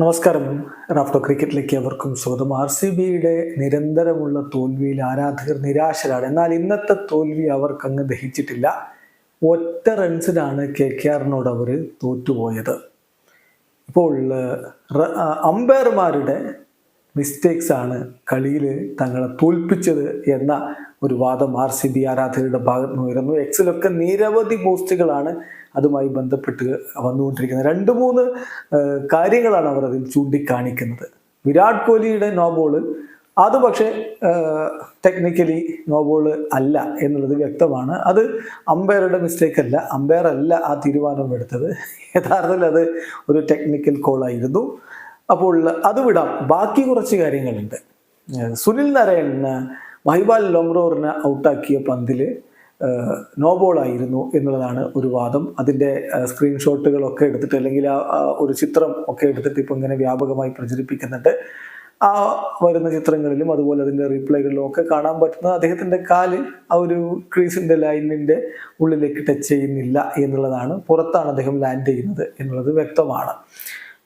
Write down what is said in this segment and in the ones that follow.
നമസ്കാരം. റാഫ്റ്റോ ക്രിക്കറ്റിലേക്ക് അവർക്കും സ്വാഗതം. ആർ സി ബിയുടെ നിരന്തരമുള്ള തോൽവിയിൽ ആരാധകർ നിരാശരാണ്. എന്നാൽ ഇന്നത്തെ തോൽവി അവർക്ക് അങ്ങ് ദഹിച്ചിട്ടില്ല. ഒറ്റ റൺസിനാണ് കെ കെ ആറിനോട് അവർ തോറ്റുപോയത്. ഇപ്പോൾ അമ്പയർമാരുടെ മിസ്റ്റേക്സ് ആണ് കളിയിൽ തങ്ങളെ തോൽപ്പിച്ചത് എന്ന ഒരു വാദം ആർ സി ബി ആരാധകരുടെ ഭാഗത്ത് നിന്ന് ഉയരുന്നു. എക്സിലൊക്കെ നിരവധി പോസ്റ്റുകളാണ് അതുമായി ബന്ധപ്പെട്ട് വന്നുകൊണ്ടിരിക്കുന്നത്. രണ്ട് മൂന്ന് കാര്യങ്ങളാണ് അവർ അതിൽ ചൂണ്ടിക്കാണിക്കുന്നത്. വിരാട് കോഹ്ലിയുടെ നോ ബോൾ അത് പക്ഷേ ടെക്നിക്കലി നോ അല്ല എന്നുള്ളത് വ്യക്തമാണ്. അത് അമ്പയറുടെ മിസ്റ്റേക്ക് അല്ല. അമ്പയർ അല്ല ആ തീരുമാനം എടുത്തത്. യഥാർത്ഥത്തിൽ അത് ഒരു ടെക്നിക്കൽ കോളായിരുന്നു അപ്പോൾ അത് വിടാം. ബാക്കി കുറച്ച് കാര്യങ്ങളുണ്ട്. സുനിൽ നാരായണന് മഹിബാൽ ലോംറോറിനെ ഔട്ടാക്കിയ പന്തിൽ നോ ബോൾ ആയിരുന്നു എന്നുള്ളതാണ് ഒരു വാദം. അതിന്റെ സ്ക്രീൻഷോട്ടുകളൊക്കെ എടുത്തിട്ട് അല്ലെങ്കിൽ ആ ഒരു ചിത്രം ഒക്കെ എടുത്തിട്ട് ഇപ്പം ഇങ്ങനെ വ്യാപകമായി പ്രചരിപ്പിക്കുന്നുണ്ട്. ആ വരുന്ന ചിത്രങ്ങളിലും അതുപോലെ അതിന്റെ റീപ്ലൈകളിലും ഒക്കെ കാണാൻ പറ്റുന്നത് അദ്ദേഹത്തിന്റെ കാൽ ആ ഒരു ക്രീസിന്റെ ലൈനിന്റെ ഉള്ളിലേക്ക് ടച്ച് ചെയ്യുന്നില്ല എന്നുള്ളതാണ് പുറത്താണ് അദ്ദേഹം ലാൻഡ് ചെയ്യുന്നത് എന്നുള്ളത് വ്യക്തമാണ്.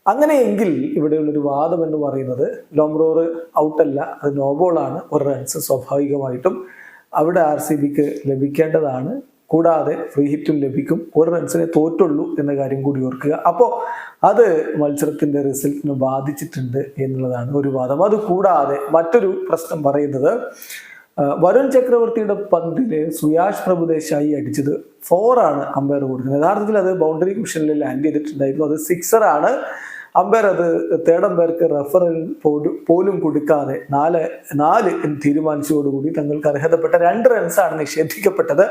അങ്ങനെയെങ്കിൽ ഇവിടെയുള്ളൊരു വാദം എന്ന് പറയുന്നത് ലോംറോർ ഔട്ടല്ല അത് നോബോളാണ് ഒരു റൺസ് സ്വാഭാവികമായിട്ടും അവിടെ ആർ സി ബിക്ക് ലഭിക്കേണ്ടതാണ്. കൂടാതെ ഫ്രീ ഹിറ്റും ലഭിക്കും. ഒരു റൺസിനെ തോറ്റുള്ളൂ എന്ന കാര്യം കൂടി ഓർക്കുക. അപ്പോൾ അത് മത്സരത്തിന്റെ റിസൾട്ടിനെ ബാധിച്ചിട്ടുണ്ട് എന്നുള്ളതാണ് ഒരു വാദം. അത് കൂടാതെ മറ്റൊരു പ്രശ്നം പറയുന്നത് വരുൺ ചക്രവർത്തിയുടെ പന്തിൽ സുയാഷ് പ്രഭുദേശായി അടിച്ചത് ഫോറാണ് അമ്പയർ കൊടുക്കുന്നത്. യഥാർത്ഥത്തിൽ അത് ബൗണ്ടറി കുഷനിൽ ലാൻഡ് ചെയ്തിട്ടുണ്ടായിരുന്നു. അത് സിക്സർ ആണ്. അമ്പയർ അത് തേർഡ് അമ്പയർക്ക് റെഫറൽ പോലും കൊടുക്കാതെ നാല് നാല് തീരുമാനിച്ചതോടുകൂടി തങ്ങൾക്ക് അർഹതപ്പെട്ട രണ്ട് റൺസാണ് നിഷേധിക്കപ്പെട്ടത്.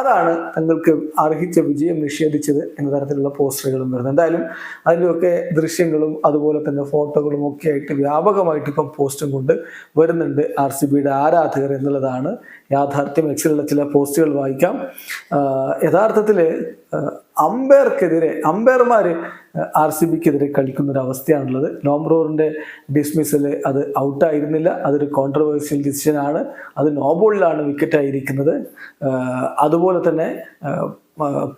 അതാണ് തങ്ങൾക്ക് അർഹിച്ച വിജയം നിഷേധിച്ചത് എന്ന തരത്തിലുള്ള പോസ്റ്ററുകളും വരുന്നത്. എന്തായാലും അതിന്റെയൊക്കെ ദൃശ്യങ്ങളും അതുപോലെ തന്നെ ഫോട്ടോകളും ഒക്കെ ആയിട്ട് വ്യാപകമായിട്ട് ഇപ്പം പോസ്റ്റും കൊണ്ട് വരുന്നുണ്ട് ആർ സി ബിയുടെ ആരാധകർ എന്നുള്ളതാണ് യാഥാർത്ഥ്യം. എക്സിലുള്ള ചില പോസ്റ്റുകൾ വായിക്കാം. യഥാർത്ഥത്തിൽ അമ്പയർക്കെതിരെ അമ്പയർമാർ ആർ സി ബിക്കെതിരെ കളിക്കുന്ന ഒരു അവസ്ഥയാണുള്ളത് നോംബ്രോറിന്റെ ഡിസ്മിസൽ അത് ഔട്ടായിരുന്നില്ല. അതൊരു കോൺട്രവേഴ്സ്യൽ ഡിസിഷനാണ് അത് നോബോളിലാണ് വിക്കറ്റായിരിക്കുന്നത് അതുപോലെ തന്നെ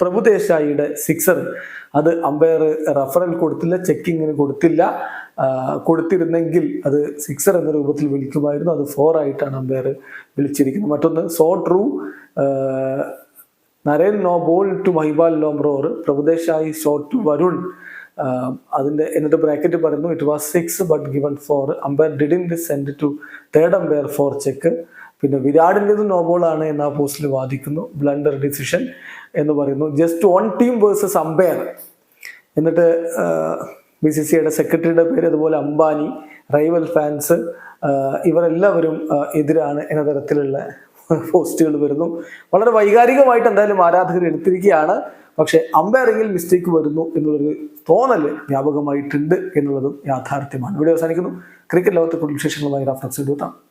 പ്രഭുദേശായിയുടെ സിക്സർ അത് അമ്പയർ റഫറൽ കൊടുത്തില്ല ചെക്കിങ്ങിന് കൊടുത്തില്ല. കൊടുത്തിരുന്നെങ്കിൽ അത് സിക്സർ എന്ന രൂപത്തിൽ വിളിക്കുമായിരുന്നു. അത് ഫോർ ആയിട്ടാണ് അമ്പയർ വിളിച്ചിരിക്കുന്നത്. മറ്റൊന്ന് so true Narine no ball to Mahipal Lomror Prabhudesai shot to Varun. അതിന്റെ എന്നിട്ട് ബ്രാക്കറ്റ് പറയുന്നു it was six but given four umpire didn't send to third umpire for check പിന്നെ വിരാടിന്റെത് നോ ആണ് എന്ന് ആ പോസ്റ്റിൽ വാദിക്കുന്നു. ബ്ലണ്ടർ ഡിസിഷൻ എന്ന് പറയുന്നു. Just one team versus umpire എന്നിട്ട് ബി സി സിയുടെ സെക്രട്ടറിയുടെ പേര് അതുപോലെ അംബാനി റൈവൽ ഫാൻസ് ഇവരെല്ലാവരും എതിരാണ് എന്ന തരത്തിലുള്ള പോസ്റ്റുകൾ വരുന്നു. വളരെ വൈകാരികമായിട്ട് എന്തായാലും ആരാധകർ എടുത്തിരിക്കുകയാണ്. പക്ഷേ അമ്പയറിങ്ങിൽ മിസ്റ്റേക്ക് വരുന്നു എന്നുള്ളൊരു തോന്നൽ വ്യാപകമായിട്ടുണ്ട് എന്നുള്ളതും യാഥാർത്ഥ്യമാണ്. ഇവിടെ അവസാനിക്കുന്നു. ക്രിക്കറ്റ് ലോകത്തെ കൂടുതൽ വിശേഷങ്ങളുമായി റഫറൻസ് എടുത്താം